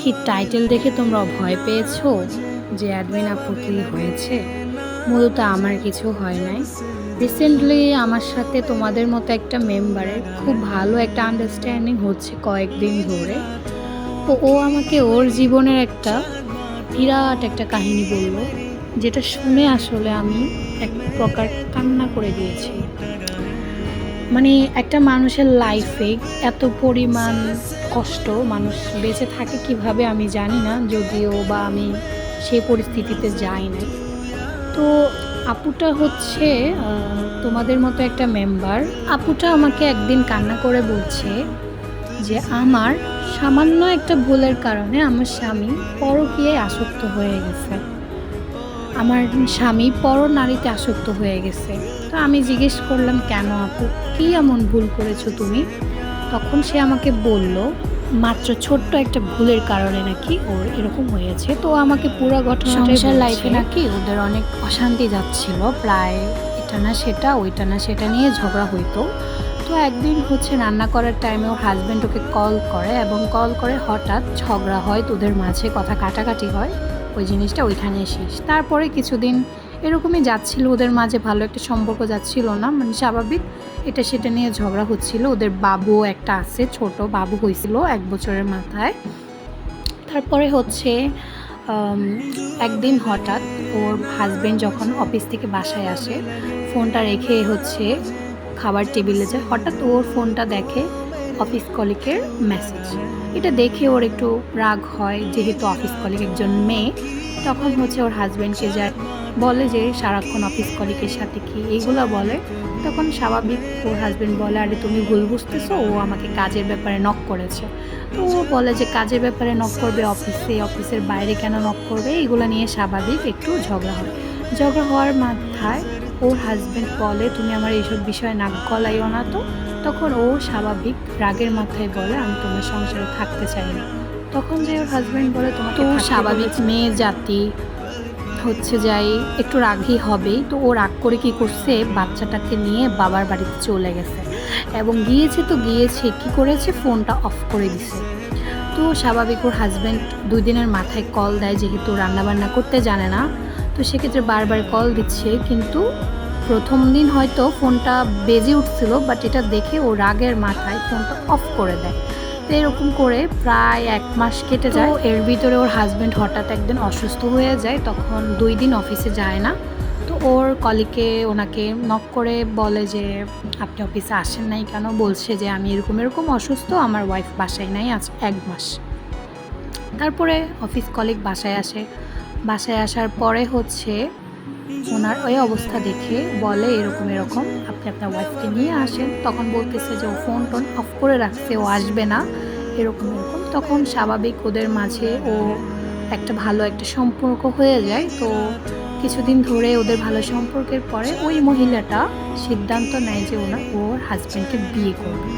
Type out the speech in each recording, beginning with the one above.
কি টাইটেল দেখে তোমরা ভয় পেয়েছ যে অ্যাডমিন আপু কি হয়েছে? মূলত আমার কিছু হয় নাই। রিসেন্টলি আমার সাথে তোমাদের মতো একটা মেম্বারের খুব ভালো একটা আন্ডারস্ট্যান্ডিং হচ্ছে কয়েকদিন ধরে। তো ও আমাকে ওর জীবনের একটা বিরাট একটা কাহিনী বলল, যেটা শুনে আসলে আমি এক প্রকার কান্না করে দিয়েছি। মানে একটা মানুষের লাইফে এত পরিমাণ কষ্ট, মানুষ বেঁচে থাকে কীভাবে আমি জানি না, যদিও বা আমি সেই পরিস্থিতিতে যাই না তো আপুটা হচ্ছে তোমাদের মতো একটা মেম্বার আপুটা আমাকে একদিন কান্না করে বলছে যে, আমার সামান্য একটা ভুলের কারণে আমার স্বামী পরকীয়ায় আসক্ত হয়ে গেছে। আমার স্বামী পর নারীতে আসক্ত হয়ে গেছে। তো আমি জিজ্ঞেস করলাম, কেন আপু? কী এমন ভুল করেছ তুমি? তখন সে আমাকে বলল মাত্র ছোট্ট একটা ভুলের কারণে নাকি ওর এরকম হয়েছে। তো আমাকে পুরো ঘটনাটা সংসার লাইফে লাইফে নাকি ওদের অনেক অশান্তি যাচ্ছিল। প্রায় এটা না সেটা ওইটা না সেটা নিয়ে ঝগড়া হইতো। তো একদিন হচ্ছে রান্না করার টাইমে ওর হাজব্যান্ড ওকে কল করে এবং কল করে হঠাৎ ঝগড়া হয় তোদের মাঝে কথা কাটাকাটি হয় ওই জিনিসটা ওইখানে শেষ। তারপরে কিছুদিন এরকমই যাচ্ছিল, ওদের মাঝে ভালো একটা সম্পর্ক যাচ্ছিল না মানে স্বাভাবিক। এটা সেটা নিয়ে ঝগড়া হচ্ছিল, ওদের বাবু একটা আছে, ছোট বাবু হয়েছিল এক বছরের মাথায়। তারপরে হচ্ছে একদিন হঠাৎ ওর হাজব্যান্ড যখন অফিস থেকে বাসায় আসে, ফোনটা রেখে হচ্ছে খাবার টেবিলে যায়, হঠাৎ ওর ফোনটা দেখে অফিস কলিকের মেসেজ এটা দেখে ওর একটু রাগ হয়, যেহেতু অফিস কলিক একজন মেয়ে, তখন হচ্ছে ওর হাজব্যান্ডকে যায় বলে যে সারাক্ষণ অফিস কলিকের সাথে কি এইগুলো বলে তখন স্বাভাবিক ওর হাজব্যান্ড বলে আরে তুমি ভুল বুঝতেছো ও আমাকে কাজের ব্যাপারে নক করেছে। তো ও বলে যে কাজের ব্যাপারে নক করবে অফিসে অফিসের বাইরে কেন নক করবে? এইগুলো নিয়ে স্বাভাবিক একটু ঝগড়া হয়। ঝগড়া হওয়ার মাথায় ওর হাজব্যান্ড বলে তুমি আমার এইসব বিষয়ে নাক গলাইও না তো? তখন ও স্বাভাবিক রাগের মাথায় বলে আমি তোমার সংসারে থাকতে চাই না তখন যে ওর হাজব্যান্ড বলে তোমাকে তো স্বাভাবিক মেয়ে জাতি হচ্ছে যাই একটু রাগই হবেই তো ও রাগ করে কি করছে? বাচ্চাটাকে নিয়ে বাবার বাড়িতে চলে গেছে। এবং গিয়েছে তো গিয়েছে, কি করেছে? ফোনটা অফ করে দিছে। তো স্বাভাবিক ওর হাজব্যান্ড দুই দিনের মাথায় কল দেয়, যেহেতু রান্নাবান্না করতে জানে না। তো সেক্ষেত্রে বারবার কল দিচ্ছে, কিন্তু প্রথম দিন হয়তো ফোনটা বেজে উঠছিল বাট এটা দেখে ও রাগের মাথায় ফোনটা অফ করে দেয়। এরকম করে প্রায় এক মাস কেটে যায়। এর ভিতরে ওর হাজব্যান্ড হঠাৎ একদিন অসুস্থ হয়ে যায় তখন দুই দিন অফিসে যায় না। তো ওর কলিকে ওনাকে নক করে বলে যে আপনি অফিসে আসেন নাই কেন? বলছে যে আমি এরকম এরকম অসুস্থ আমার ওয়াইফ বাসায় নাই আজ এক মাস। তারপরে অফিস কলিগ বাসায় আসে। বাসায় আসার পরে হচ্ছে ওনার ওই অবস্থা দেখে বলে, এরকম এরকম। আপনি আপনার ওয়াইফকে নিয়ে আসেন। তখন বলতেছে যে, ও ফোন টোন অফ করে রাখছে, ও আসবে না। এরকম এরকম। তখন স্বাভাবিক ওদের মাঝে ও একটা ভালো একটা সম্পর্ক হয়ে যায়। তো কিছুদিন ধরে ওদের ভালো সম্পর্কের পরে ওই মহিলাটা সিদ্ধান্ত নেয় যে ওনার ওর হাজব্যান্ডকে বিয়ে করবে।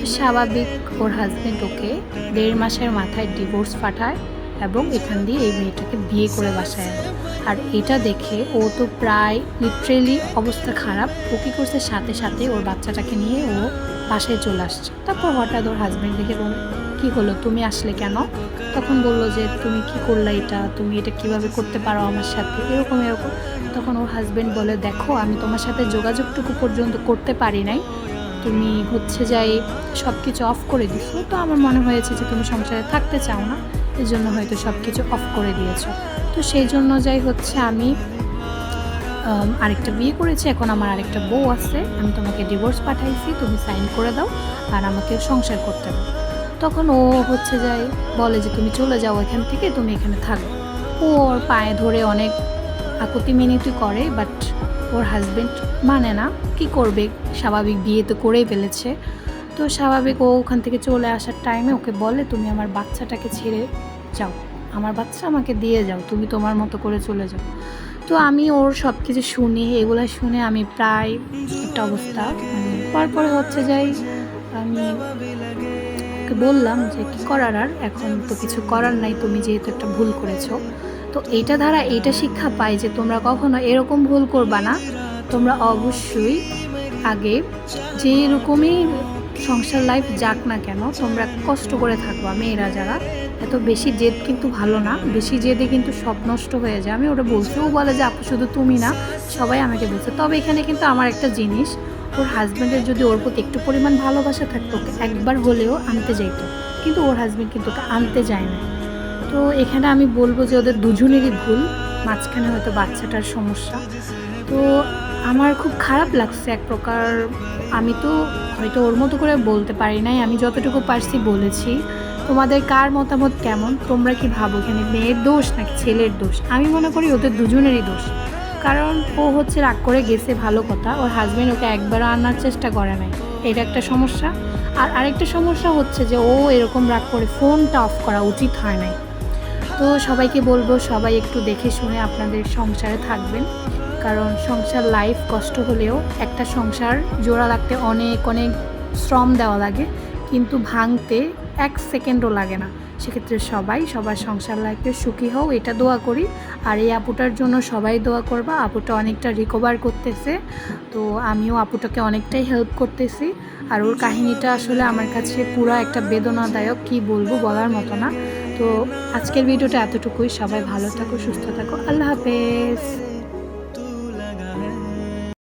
তো স্বাভাবিক ওর হাজব্যান্ড ওকে দেড় মাসের মাথায় ডিভোর্স পাঠায় এবং এখান দিয়ে এই মেয়েটাকে বিয়ে করে বাসায় আনে। আর এটা দেখে ও তো প্রায় লিটারেলি অবস্থা খারাপ। ও কী করছে? সাথে সাথে ওর বাচ্চাটাকে নিয়ে ও বাসায় চলে আসছে। তারপর হঠাৎ ওর হাজব্যান্ড দেখে কী হলো? তুমি আসলে কেন? তখন বলল যে, তুমি কি করলে এটা? তুমি এটা কীভাবে করতে পারো আমার সাথে? এরকম এরকম। তখন ওর হাজব্যান্ড বলে, দেখো, আমি তোমার সাথে যোগাযোগটুকু পর্যন্ত করতে পারি নাই। তুমি হচ্ছে যাই সব কিছু অফ করে দিছো। তো আমার মনে হয়েছে যে, তুমি সংসারে থাকতে চাও না। এই জন্য হয়তো সব কিছু অফ করে দিয়েছ। তো সেই জন্য যাই হচ্ছে আমি আরেকটা বিয়ে করেছি, এখন আমার আরেকটা বউ আছে। আমি তোমাকে ডিভোর্স পাঠাইছি, তুমি সাইন করে দাও আর আমাকে সংসার করতে দাও। তখন ও হচ্ছে যাই বলে যে, তুমি চলে যাও এখান থেকে, তুমি এখানে থাকো। ও ওর পায়ে ধরে অনেক আকুতি মিনতি করে বাট ওর হাজবেন্ড মানে না, কি করবে? স্বাভাবিক বিয়ে তো করেই ফেলেছে। তো স্বাভাবিক ও ওখান থেকে চলে আসার টাইমে ওকে বলে, তুমি আমার বাচ্চাটাকে ছেড়ে যাও। আমার বাচ্চা আমাকে দিয়ে যাও, তুমি তোমার মতো করে চলে যাও। তো আমি ওর সব কিছু শুনি, এগুলো শুনে আমি প্রায় একটা অবস্থা মানে হচ্ছে যাই, আমি বললাম যে, কি করার আর? এখন তো কিছু করার নাই, তুমি যেহেতু একটা ভুল করেছ। তো এইটা দ্বারা এইটা শিক্ষা পাই যে, তোমরা কখনো এরকম ভুল করবা না। তোমরা অবশ্যই আগে যে এরকমই সংসার লাইফ যাক না কেন, তোমরা কষ্ট করে থাকবা, মেয়েরা যারা। এত বেশি জেদ কিন্তু ভালো না, বেশি জেদে কিন্তু সব নষ্ট হয়ে যায়। আমি ওটা বলছি ও বলে যে, আপু, শুধু তুমি না, সবাই আমাকে বলছে। তবে এখানে কিন্তু আমার একটা জিনিস, ওর হাজব্যান্ডের যদি ওর প্রতি একটু পরিমাণ ভালোবাসা থাকতো একবার হলেও আনতে যাইতো। কিন্তু ওর হাজব্যান্ড কিন্তু আনতে যায় না তো এখানে আমি বলব যে, ওদের দুজনেরই ভুল, মাঝখানে হয়তো বাচ্চাটার সমস্যা। তো আমার খুব খারাপ লাগছে এক প্রকার, আমি তো হয়তো ওর মতো করে বলতে পারি নাই, আমি যতটুকু পারছি বলেছি। তোমাদের কার মতামত কেমন? তোমরা কি ভাবো এখানে মেয়ের দোষ নাকি ছেলের দোষ? আমি মনে করি ওদের দুজনেরই দোষ। কারণ ও হচ্ছে রাগ করে গেছে, ভালো কথা। ওর হাজব্যান্ড ওকে একবারও আনার চেষ্টা করে নাই। এটা একটা সমস্যা। আর আরেকটা সমস্যা হচ্ছে যে ও এরকম রাগ করে ফোনটা অফ করা উচিত হয় নাই। তো সবাইকে বলব, সবাই একটু দেখে শুনে আপনাদের সংসারে থাকবেন। কারণ সংসার লাইফ কষ্ট হলেও একটা সংসার জোড়া লাগতে অনেক অনেক শ্রম দেওয়া লাগে, কিন্তু ভাঙতে এক সেকেন্ডও লাগে না। সেক্ষেত্রে সবাই, সবার সংসার লাইফে সুখী হও, এটা দোয়া করি। আর এই আপুটার জন্য সবাই দোয়া করবা, আপুটা অনেকটা রিকভার করতেছে। তো আমিও আপুটাকে অনেকটাই হেল্প করতেছি। আর ওর কাহিনীটা আসলে আমার কাছে পুরো একটা বেদনাদায়ক, কি বলব বলার মতো না। তো আজকের ভিডিওটা এতটুকুই। সবাই ভালো থাকো, সুস্থ থাকো। আল্লাহ হাফেজ।